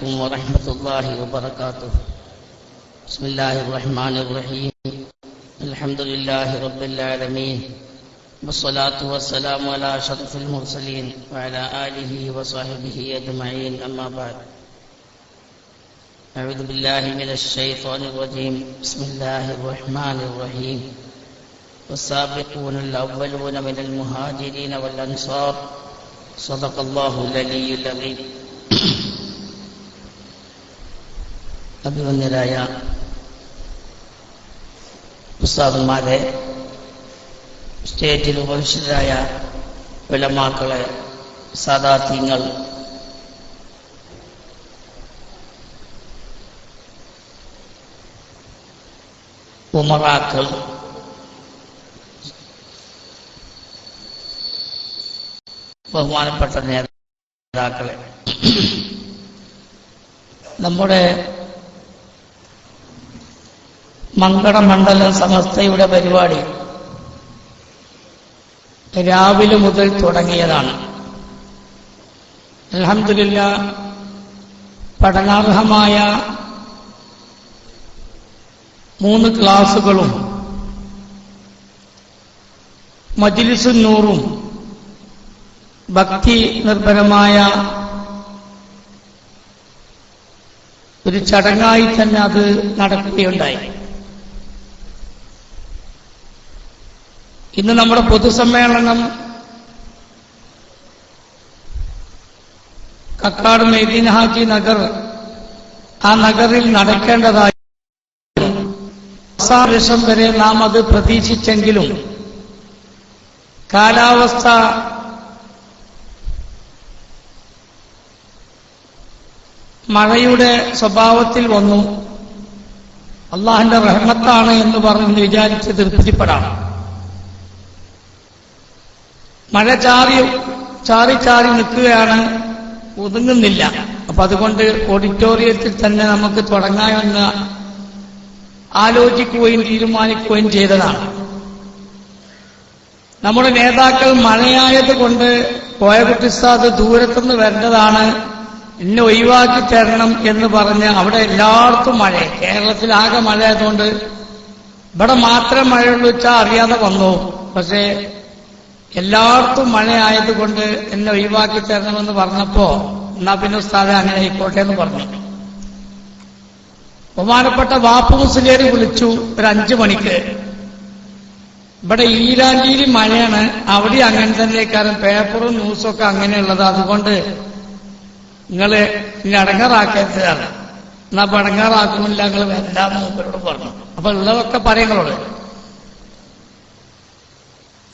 عليكم ورحمة الله وبركاته. بسم الله الرحمن الرحيم. الحمد لله رب العالمين. والصلاة والسلام على أشرف المرسلين وعلى آله وصحبه أجمعين. أما بعد. أعوذ بالله من الشيطان الرجيم. بسم الله الرحمن الرحيم. والسابقون الأولون من المهاجرين والأنصار. صدق الله العلي العظيم. അഭിമന്യരായ ഉസ്താദന്മാരെ സ്റ്റേറ്റിൽ ഉപവിഷ്ടരായ വിലമാക്കളെ സാദാത്യങ്ങൾ ഉമറാക്കൾ ബഹുമാനപ്പെട്ട നേതാക്കളെ. നമ്മുടെ മംഗളമണ്ഡലം സമസ്തയുടെ പരിപാടി രാവിലെ മുതൽ തുടങ്ങിയതാണ്. അലഹമില്ല പഠനാർഹമായ മൂന്ന് ക്ലാസുകളും മജിലിസും നൂറും ഭക്തി നിർഭരമായ ഒരു ചടങ്ങായി തന്നെ അത് നടക്കുകയുണ്ടായി. ഇന്ന് നമ്മുടെ പൊതുസമ്മേളനം കക്കാട് മെയ്തീൻ ഹാജി നഗർ ആ നഗറിൽ നടക്കേണ്ടതായി. വർഷം വരെ നാം അത് പ്രതീക്ഷിച്ചെങ്കിലും കാലാവസ്ഥ മഴയുടെ സ്വഭാവത്തിൽ വന്നു. അള്ളാഹിന്റെ റഹ്മത്താണ് എന്ന് പറഞ്ഞ് വിചാരിച്ച് തൃപ്തിപ്പെടാം. മഴ ചാറി ചാറി ചാറി നിൽക്കുകയാണ്. ഒതുങ്ങുന്നില്ല. അപ്പൊ അതുകൊണ്ട് ഓഡിറ്റോറിയത്തിൽ തന്നെ നമുക്ക് തുടങ്ങാമെന്ന് ആലോചിക്കുകയും തീരുമാനിക്കുകയും ചെയ്തതാണ്. നമ്മുടെ നേതാക്കൾ മഴയായത് കൊണ്ട് കോയകുട്ടിസാദ് ദൂരത്തുനിന്ന് വരേണ്ടതാണ്. എന്നെ ഒഴിവാക്കി തരണം എന്ന് പറഞ്ഞ് അവിടെ എല്ലായിടത്തും മഴ. കേരളത്തിൽ ആകെ മഴ ആയതുകൊണ്ട് ഇവിടെ മാത്രം മഴയുള്ളൂ വെച്ചാൽ അറിയാതെ വന്നു. പക്ഷേ എല്ലായിടത്തും മഴയായതുകൊണ്ട് എന്നെ ഒഴിവാക്കി തരണമെന്ന് പറഞ്ഞപ്പോ എന്നാ പിന്നെ ഉസ്താദെ അങ്ങനെ ആയിക്കോട്ടെ എന്ന് പറഞ്ഞു. ബഹുമാനപ്പെട്ട വാപ്പു മുസ്ലിയേര് വിളിച്ചു ഒരു അഞ്ചു മണിക്ക്. ഇവിടെ ഈരാഞ്ചിയിൽ മഴയാണ്. അവിടെ അങ്ങനെ തന്നെ കാരണം പേപ്പറും ന്യൂസും ഒക്കെ അങ്ങനെയുള്ളത്. അതുകൊണ്ട് നിങ്ങൾ ഇനി അടങ്ങാറാക്കരുതാണ് എന്നാ അപ്പൊ അടങ്ങാറാക്കുമില്ല നിങ്ങൾ വരണ്ടാന്ന് മൂപ്പരോട് പറഞ്ഞു. അപ്പൊ ഉള്ളതൊക്കെ പറയുങ്ങളോട്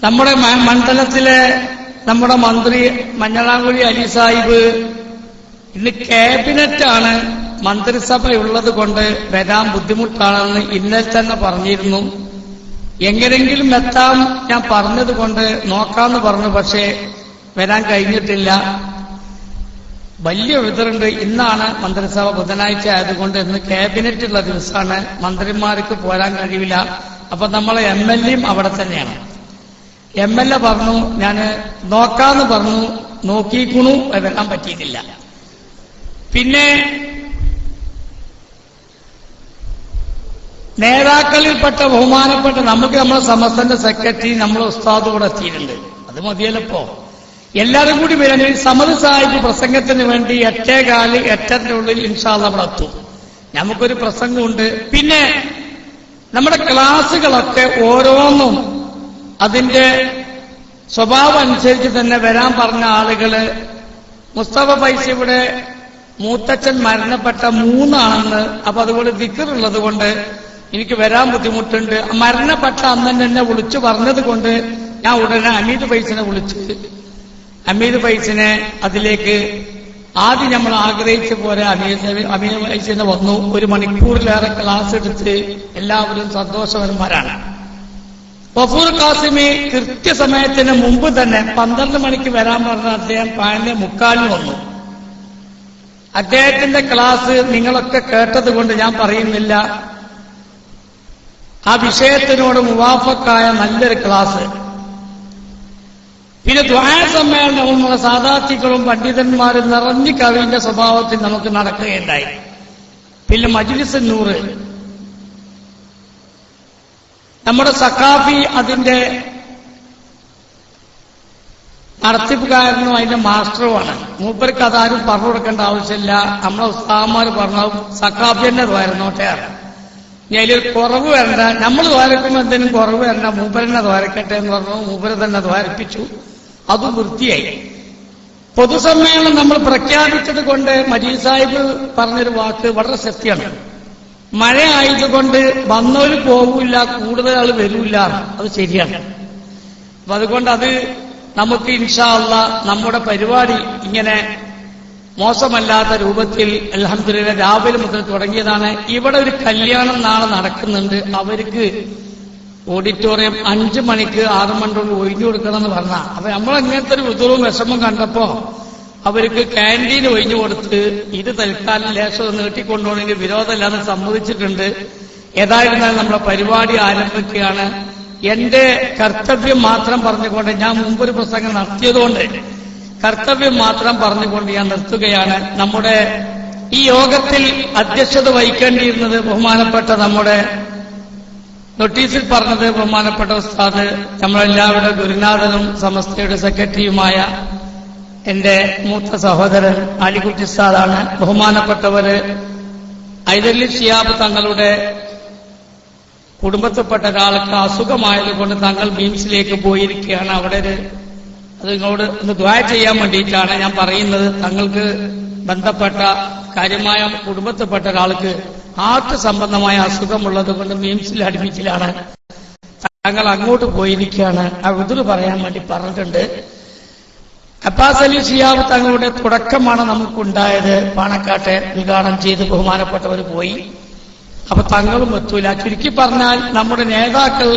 നമ്മുടെ മണ്ഡലത്തിലെ നമ്മുടെ മന്ത്രി മഞ്ഞളാങ്കുഴി അലി സാഹിബ് ഇന്ന് ക്യാബിനറ്റാണ് മന്ത്രിസഭ ഉള്ളത് കൊണ്ട് വരാൻ ബുദ്ധിമുട്ടാണെന്ന് ഇന്നലെ തന്നെ പറഞ്ഞിരുന്നു. എങ്ങനെങ്കിലും എത്താം ഞാൻ പറഞ്ഞത് കൊണ്ട് നോക്കാന്ന് പറഞ്ഞു പക്ഷേ വരാൻ കഴിഞ്ഞിട്ടില്ല. വലിയ വിതറുണ്ട് ഇന്നാണ് മന്ത്രിസഭ ബുധനാഴ്ച ആയതുകൊണ്ട് ഇന്ന് ക്യാബിനറ്റുള്ള ദിവസമാണ്. മന്ത്രിമാർക്ക് പോരാൻ കഴിയില്ല അപ്പൊ നമ്മളെ എം എൽ എയും അവിടെ തന്നെയാണ്. എം എൽ എ പറഞ്ഞു ഞാൻ നോക്കാന്ന് പറഞ്ഞു നോക്കിക്കുണു വരാൻ പറ്റിയിട്ടില്ല. പിന്നെ നേതാക്കളിൽപ്പെട്ട ബഹുമാനപ്പെട്ട നമുക്ക് നമ്മുടെ സമസ്തന്റെ സെക്രട്ടറി നമ്മളെ ഉസ്താദ് കൂടെ എത്തിയിട്ടുണ്ട്. അത് മതിയല്ലപ്പോ എല്ലാവരും കൂടി വരാൻ സമത് സാഹിബ് പ്രസംഗത്തിന് വേണ്ടി എട്ടേകാൽ എട്ടത്തിന്റെ ഉള്ളിൽ ഇൻഷാ അവിടെ എത്തും. നമുക്കൊരു പ്രസംഗമുണ്ട്. പിന്നെ നമ്മുടെ ക്ലാസ്സുകളൊക്കെ ഓരോന്നും അതിന്റെ സ്വഭാവം അനുസരിച്ച് തന്നെ വരാൻ പറഞ്ഞ ആളുകൾ മുസ്തഫ പൈസ ഇവിടെ മൂത്തച്ഛൻ മരണപ്പെട്ട മൂന്നാണെന്ന് അപ്പൊ അതുപോലെ ദിക്കറുള്ളത് കൊണ്ട് എനിക്ക് വരാൻ ബുദ്ധിമുട്ടുണ്ട്. മരണപ്പെട്ട അന്നൻ എന്നെ വിളിച്ചു പറഞ്ഞത് കൊണ്ട് ഞാൻ ഉടനെ അമീത് പൈസനെ വിളിച്ച്. അമീത് പൈസനെ അതിലേക്ക് ആദ്യം നമ്മൾ ആഗ്രഹിച്ച പോലെ അമീത് അമീത് പൈസനെ വന്നു. ഒരു മണിക്കൂറിലേറെ ക്ലാസ് എടുത്ത് എല്ലാവരും സന്തോഷവന്മാരാണ്. ഗഫൂർ കാസിമി കൃത്യസമയത്തിന് മുമ്പ് തന്നെ പന്ത്രണ്ട് മണിക്ക് വരാൻ പറഞ്ഞ അദ്ദേഹം പാനിന്റെ മുക്കാലിന് വന്നു. അദ്ദേഹത്തിന്റെ ക്ലാസ് നിങ്ങളൊക്കെ കേട്ടത് കൊണ്ട് ഞാൻ പറയുന്നില്ല. ആ വിഷയത്തിനോട് മുവാഫക്കായ നല്ലൊരു ക്ലാസ്. പിന്നെ ദ്വായ സമ്മേളനവും നമ്മുടെ സാധാർത്ഥികളും പണ്ഡിതന്മാരും നിറഞ്ഞു കവിന്റെ സ്വഭാവത്തിൽ നമുക്ക് നടക്കുകയുണ്ടായി. പിന്നെ മജ്ലിസ് നൂറ്. നമ്മുടെ സക്കാഫി അതിന്റെ നടത്തിപ്പുകാരനും അതിന്റെ മാസ്റ്ററുമാണ്. മൂപ്പർക്ക് അതാരും പറഞ്ഞു കൊടുക്കേണ്ട ആവശ്യമില്ല. നമ്മളെ ഉസ്താമാർ പറഞ്ഞു സക്കാഫി തന്നെ ദ്വാരനോട്ടെ ഇനി അതിലൊരു കുറവ് വരണ്ട. നമ്മൾ ദ്വാരക്കുമ്പോൾ എന്തെങ്കിലും കുറവ് വരണ്ട. മൂപ്പരനെ ദ്വാരക്കട്ടെ എന്ന് പറഞ്ഞു മൂപ്പര് തന്നെ ദ്വാരപ്പിച്ചു. അത് വൃത്തിയായി. പൊതുസമ്മേളനം നമ്മൾ പ്രഖ്യാപിച്ചത് കൊണ്ട് മജീദ് സാഹിബ് പറഞ്ഞൊരു വാക്ക് വളരെ സത്യമാണ്. മഴ ആയതുകൊണ്ട് വന്നവര് പോകില്ല കൂടുതൽ ആൾ വരില്ല. അത് ശരിയാണ്. അപ്പൊ അതുകൊണ്ട് അത് നമുക്ക് ഇൻഷാല്ല നമ്മുടെ പരിപാടി ഇങ്ങനെ മോശമല്ലാത്ത രൂപത്തിൽ അലഹമില്ല രാവിലെ മുതൽ തുടങ്ങിയതാണ്. ഇവിടെ ഒരു കല്യാണം നാളെ നടക്കുന്നുണ്ട്. അവർക്ക് ഓഡിറ്റോറിയം അഞ്ചു മണിക്ക് ആറ് മണിക്കൂർ ഒഴിഞ്ഞു കൊടുക്കണം എന്ന് പറഞ്ഞ. അപ്പൊ നമ്മൾ അങ്ങനത്തെ ഒരു ഉദരവും വിഷമം കണ്ടപ്പോ അവർക്ക് ക്യാന്റീൻ ഒഴിഞ്ഞു കൊടുത്ത് ഇത് തൽക്കാലം ലേശം നീട്ടിക്കൊണ്ടുപോകണമെങ്കിൽ വിരോധമില്ലാതെ സമ്മതിച്ചിട്ടുണ്ട്. ഏതായിരുന്നാലും നമ്മുടെ പരിപാടി ആരംഭിക്കുകയാണ്. എന്റെ കർത്തവ്യം മാത്രം പറഞ്ഞുകൊണ്ട് ഞാൻ മുമ്പൊരു പ്രസംഗം നടത്തിയതുകൊണ്ട് കർത്തവ്യം മാത്രം പറഞ്ഞുകൊണ്ട് ഞാൻ നിർത്തുകയാണ്. നമ്മുടെ ഈ യോഗത്തിൽ അധ്യക്ഷത വഹിക്കേണ്ടിയിരുന്നത് ബഹുമാനപ്പെട്ട നമ്മുടെ നോട്ടീസിൽ പറഞ്ഞത് ബഹുമാനപ്പെട്ട ഉസ്താദ് നമ്മളെല്ലാവരുടെ ഗുരുനാഥനും സമസ്തയുടെ സെക്രട്ടറിയുമായ എന്റെ മൂത്ത സഹോദരൻ അലിക്കുട്ടി സാറാണ് ബഹുമാനപ്പെട്ടവര്. ഐതല്ലി ഷിയാബ് തങ്ങളുടെ കുടുംബത്തിൽപ്പെട്ട ഒരാൾക്ക് അസുഖമായതുകൊണ്ട് തങ്ങൾ ബീംസിലേക്ക് പോയിരിക്കുകയാണ് അവിടെ ഒരു അത് നിങ്ങളോട് ഒന്ന് ദ്വായ ചെയ്യാൻ വേണ്ടിയിട്ടാണ് ഞാൻ പറയുന്നത്. തങ്ങൾക്ക് ബന്ധപ്പെട്ട കാര്യമായ കുടുംബത്തിൽപ്പെട്ട ഒരാൾക്ക് ഹാർട്ട് സംബന്ധമായ അസുഖമുള്ളത് കൊണ്ട് മീംസിൽ അഡ്മിറ്റിലാണ് തങ്ങൾ അങ്ങോട്ട് പോയിരിക്കുകയാണ്. ആ ഉതിർ പറയാൻ വേണ്ടി പറഞ്ഞിട്ടുണ്ട്. അബ്ബാസ് അലി ഷിയാബ് തങ്ങളുടെ തുടക്കമാണ് നമുക്കുണ്ടായത്. പാണക്കാട്ടെ ഉദ്ഘാടനം ചെയ്ത് ബഹുമാനപ്പെട്ടവർ പോയി. അപ്പൊ തങ്ങളും എത്തൂല. ചുരുക്കി പറഞ്ഞാൽ നമ്മുടെ നേതാക്കൾ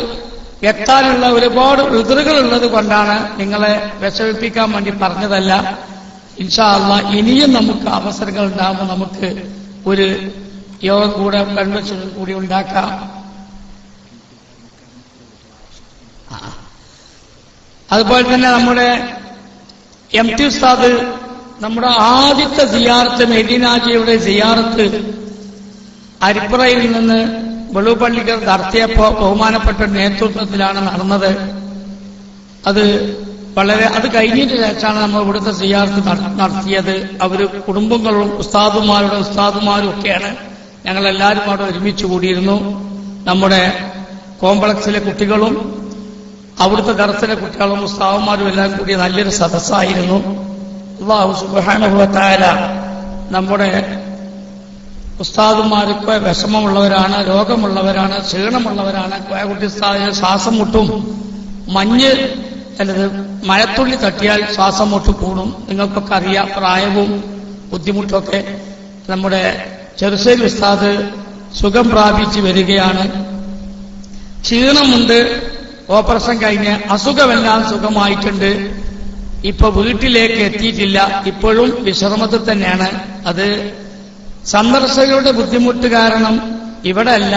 എത്താനുള്ള ഒരുപാട് ഉതിറുകൾ ഉള്ളത് കൊണ്ടാണ് നിങ്ങളെ വിഷമിപ്പിക്കാൻ വേണ്ടി പറഞ്ഞതല്ല. ഇൻഷാ അള്ളാ ഇനിയും നമുക്ക് അവസരങ്ങൾ ഉണ്ടാകുമ്പോൾ നമുക്ക് ഒരു യോഗം കൂടെ കൺവെൻഷൻ കൂടി ഉണ്ടാക്കാം. അതുപോലെ തന്നെ നമ്മുടെ എം ടി ഉസ്താദ് നമ്മുടെ ആദ്യത്തെ സിയാർത്ത് മെദീനാജിയുടെ സിയാർത്ത് അരിപ്പുറയിൽ നിന്ന് വെളുപള്ളിക്കർ നടത്തിയപ്പോ ബഹുമാനപ്പെട്ട നേതൃത്വത്തിലാണ് നടന്നത്. അത് വളരെ അത് കഴിഞ്ഞിട്ട് ശേഷമാണ് നമ്മൾ ഇവിടുത്തെ സിയാർത്ത് നട- നടത്തിയത്. അവർ കുടുംബങ്ങളും ഉസ്താദുമാരുടെ ഉസ്താദുമാരും ഒക്കെയാണ്. ഞങ്ങൾ എല്ലാവരും അവിടെ ഒരുമിച്ച് കൂടിയിരുന്നു. നമ്മുടെ കോംപ്ലക്സിലെ കുട്ടികളും അവിടുത്തെ ദർശന കുട്ടികളും ഉസ്താവന്മാരും എല്ലാം കൂടി നല്ലൊരു സദസ്സായിരുന്നു. അള്ളാഹു സുബാനുഭവത്തായ നമ്മുടെ ഉസ്താദുമാർക്ക് വിഷമമുള്ളവരാണ് രോഗമുള്ളവരാണ് ക്ഷീണമുള്ളവരാണ്. ഉസ്താദിന് ശ്വാസം മുട്ടും. മഞ്ഞ് അല്ലത് മഴത്തുള്ളി തട്ടിയാൽ ശ്വാസം മുട്ട് കൂടും. നിങ്ങൾക്കൊക്കെ അറിയാം പ്രായവും ബുദ്ധിമുട്ടൊക്കെ നമ്മുടെ ചെറുശ്ശേരി ഉസ്താദ് സുഖം പ്രാപിച്ച് വരികയാണ്. ക്ഷീണമുണ്ട് ഓപ്പറേഷൻ കഴിഞ്ഞ് അസുഖമെല്ലാം സുഖമായിട്ടുണ്ട്. ഇപ്പൊ വീട്ടിലേക്ക് എത്തിയിട്ടില്ല. ഇപ്പോഴും വിശ്രമത്തിൽ തന്നെയാണ്. അത് സന്ദർശകരുടെ ബുദ്ധിമുട്ട് കാരണം ഇവിടെ അല്ല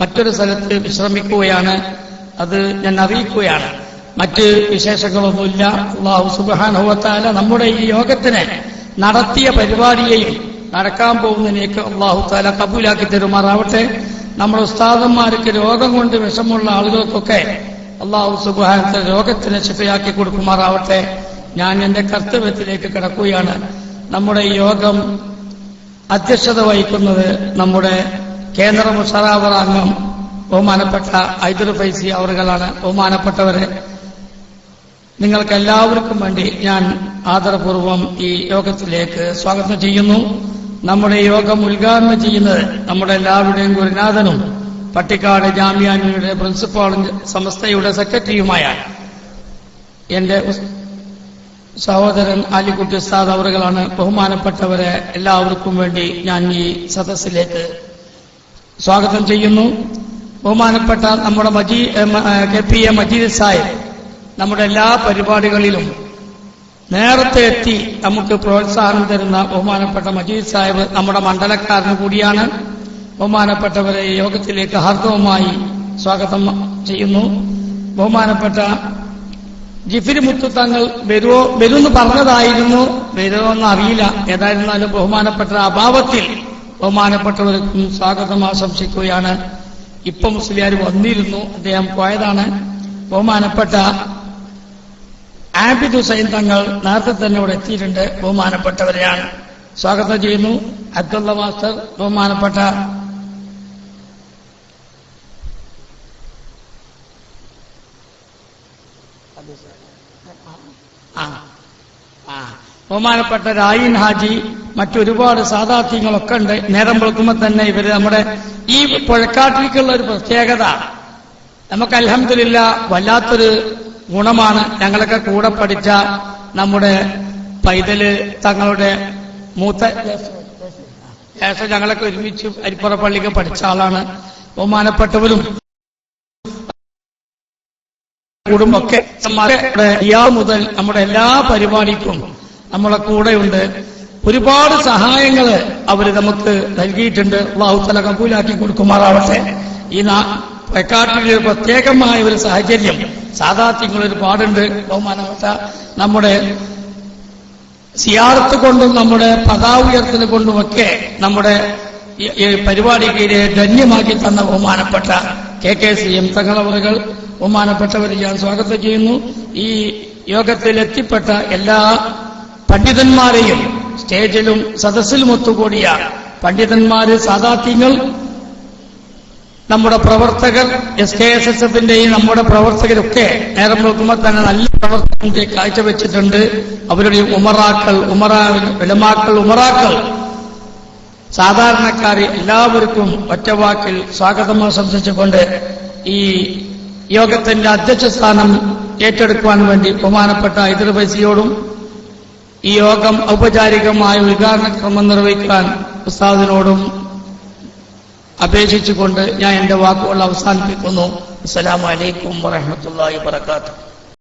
മറ്റൊരു സ്ഥലത്ത് വിശ്രമിക്കുകയാണ്. അത് ഞാൻ അറിയിക്കുകയാണ്. മറ്റ് വിശേഷങ്ങളൊന്നുമില്ല. അള്ളാഹു സുബാനുഭവത്താല നമ്മുടെ ഈ യോഗത്തിന് നടത്തിയ പരിപാടിയെയും നടക്കാൻ പോകുന്നതിനേക്ക് അള്ളാഹു താല കബൂലാക്കി തരുമാറാവട്ടെ. നമ്മുടെ ഉസ്താദന്മാർക്ക് രോഗം കൊണ്ട് വിഷമുള്ള ആളുകൾക്കൊക്കെ അള്ളാഹു സുബാനത്തെ രോഗത്തിന് ശിഫയാക്കി കൊടുക്കുമാറാവട്ടെ. ഞാൻ എന്റെ കർത്തവ്യത്തിലേക്ക് കിടക്കുകയാണ്. നമ്മുടെ യോഗം അധ്യക്ഷത വഹിക്കുന്നത് നമ്മുടെ കേന്ദ്ര മുഷറാവർ അംഗം ബഹുമാനപ്പെട്ട ഐദുർ ഫൈസി അവറുകളാണ്. ബഹുമാനപ്പെട്ടവരെ നിങ്ങൾക്ക് എല്ലാവർക്കും വേണ്ടി ഞാൻ ആദരപൂർവം ഈ യോഗത്തിലേക്ക് സ്വാഗതം ചെയ്യുന്നു. നമ്മുടെ യോഗം ഉദ്ഘാടനം ചെയ്യുന്നത് നമ്മുടെ എല്ലാവരുടെയും ഗുരുനാഥനും പട്ടിക്കാട് ജാമ്യാനിയുടെ പ്രിൻസിപ്പാളും സമസ്തയുടെ സെക്രട്ടറിയുമായ എന്റെ സഹോദരൻ ആലിക്കുട്ടി ഉസ്താദ് അവറുകളാണ് ബഹുമാനപ്പെട്ടവരെ എല്ലാവർക്കും വേണ്ടി ഞാൻ ഈ സദസ്സിലേക്ക് സ്വാഗതം ചെയ്യുന്നു. ബഹുമാനപ്പെട്ട നമ്മുടെ Maji K P A Majeed Sahib നമ്മുടെ എല്ലാ പരിപാടികളിലും നേരത്തെ എത്തി നമുക്ക് പ്രോത്സാഹനം തരുന്ന ബഹുമാനപ്പെട്ട മജീദ് സാഹിബ് നമ്മുടെ മണ്ഡലക്കാരന് കൂടിയാണ്. ബഹുമാനപ്പെട്ടവരെ യോഗത്തിലേക്ക് ഹാർദവമായി സ്വാഗതം ചെയ്യുന്നു. ബഹുമാനപ്പെട്ട ജിഫിരി മുത്തുത്തങ്ങൾ വരുമോ വരുമെന്ന് പറഞ്ഞതായിരുന്നു. വരുമോ എന്ന് അറിയില്ല. ഏതായിരുന്നാലും ബഹുമാനപ്പെട്ട അഭാവത്തിൽ ബഹുമാനപ്പെട്ടവർക്കും സ്വാഗതം ആശംസിക്കുകയാണ്. ഇപ്പൊ മുസ്ലിയാർ വന്നിരുന്നു. അദ്ദേഹം പോയതാണ്. ബഹുമാനപ്പെട്ട ആബിദ് ഹുസൈൻ തങ്ങൾ നേരത്തെ തന്നെ ഇവിടെ എത്തിയിട്ടുണ്ട്. ബഹുമാനപ്പെട്ടവരെയാണ്. സ്വാഗതം ചെയ്യുന്നു. അബ്ദുള്ള മാസ്റ്റർ ബഹുമാനപ്പെട്ട ബഹുമാനപ്പെട്ട രായിൻ ഹാജി മറ്റൊരുപാട് സാധാർത്ഥ്യങ്ങളൊക്കെ ഉണ്ട്. നേരം വെളുക്കുമ്പോൾ തന്നെ ഇവർ നമ്മുടെ ഈ പുഴക്കാട്ടിലേക്കുള്ള ഒരു പ്രത്യേകത. നമുക്ക് അലഹമില്ല വല്ലാത്തൊരു ഗുണമാണ്. ഞങ്ങളൊക്കെ കൂടെ പഠിച്ച നമ്മുടെ പൈതൽ തങ്ങളുടെ മൂത്ത ശേഷം ഞങ്ങളൊക്കെ ഒരുമിച്ച് അരിപ്പുറ പള്ളിക്ക് പഠിച്ച ആളാണ്. ബഹുമാനപ്പെട്ടവരും കുടുംബമൊക്കെ ഇയാ മുതൽ നമ്മുടെ എല്ലാ പരിപാടിക്കും നമ്മളെ കൂടെയുണ്ട്. ഒരുപാട് സഹായങ്ങൾ അവർ നമുക്ക് നൽകിയിട്ടുണ്ട്. അള്ളാഹുത്തല കബൂലാക്കി കൊടുക്കുമാറാവട്ടെ. ഈ പെക്കാട്ടിൽ പ്രത്യേകമായ ഒരു സാഹചര്യം. സാധാത്യങ്ങളൊരു ഒരുപാടുണ്ട് ബഹുമാനപ്പെട്ട നമ്മുടെ സിയാർത്ത് കൊണ്ടും നമ്മുടെ പതാ ഉയർത്തൽ കൊണ്ടുമൊക്കെ നമ്മുടെ പരിപാടിക്ക് ധന്യമാക്കി തന്ന ബഹുമാനപ്പെട്ട കെ കെ സി എം തങ്ങളവറുകൾ ബഹുമാനപ്പെട്ടവരെ ഞാൻ സ്വാഗതം ചെയ്യുന്നു. ഈ യോഗത്തിൽ എത്തിപ്പെട്ട എല്ലാ പണ്ഡിതന്മാരെയും സ്റ്റേജിലും സദസ്സിലും ഒത്തുകൂടിയ പണ്ഡിതന്മാര് സാധാത്യങ്ങൾ നമ്മുടെ പ്രവർത്തകർ എസ് കെ എസ് എസ് എഫിന്റെയും നമ്മുടെ പ്രവർത്തകരൊക്കെ നേരം നോക്കുമ്പോൾ തന്നെ നല്ല പ്രവർത്തനം കാഴ്ചവെച്ചിട്ടുണ്ട്. അവരുടെ ഉമറാക്കൾ ഉമറ വിലമാക്കൾ ഉമറാക്കൾ. സാധാരണക്കാർ എല്ലാവർക്കും ഒറ്റവാക്കിൽ സ്വാഗതം ആശംസിച്ചുകൊണ്ട് ഈ യോഗത്തിന്റെ അധ്യക്ഷ സ്ഥാനം ഏറ്റെടുക്കുവാൻ വേണ്ടി ബഹുമാനപ്പെട്ട ഹൈദർബൈസിയോടും ഈ യോഗം ഔപചാരികമായ ഉദ്ഘാടന ക്രമം നിർവഹിക്കാൻ ഉസ്താദിനോടും അപേക്ഷിച്ചുകൊണ്ട് ഞാൻ എന്റെ വാക്കുകൾ അവസാനിപ്പിക്കുന്നു. അസ്സലാമു അലൈക്കും വറഹ്മത്തുള്ളാഹി വബറകാതുഹു.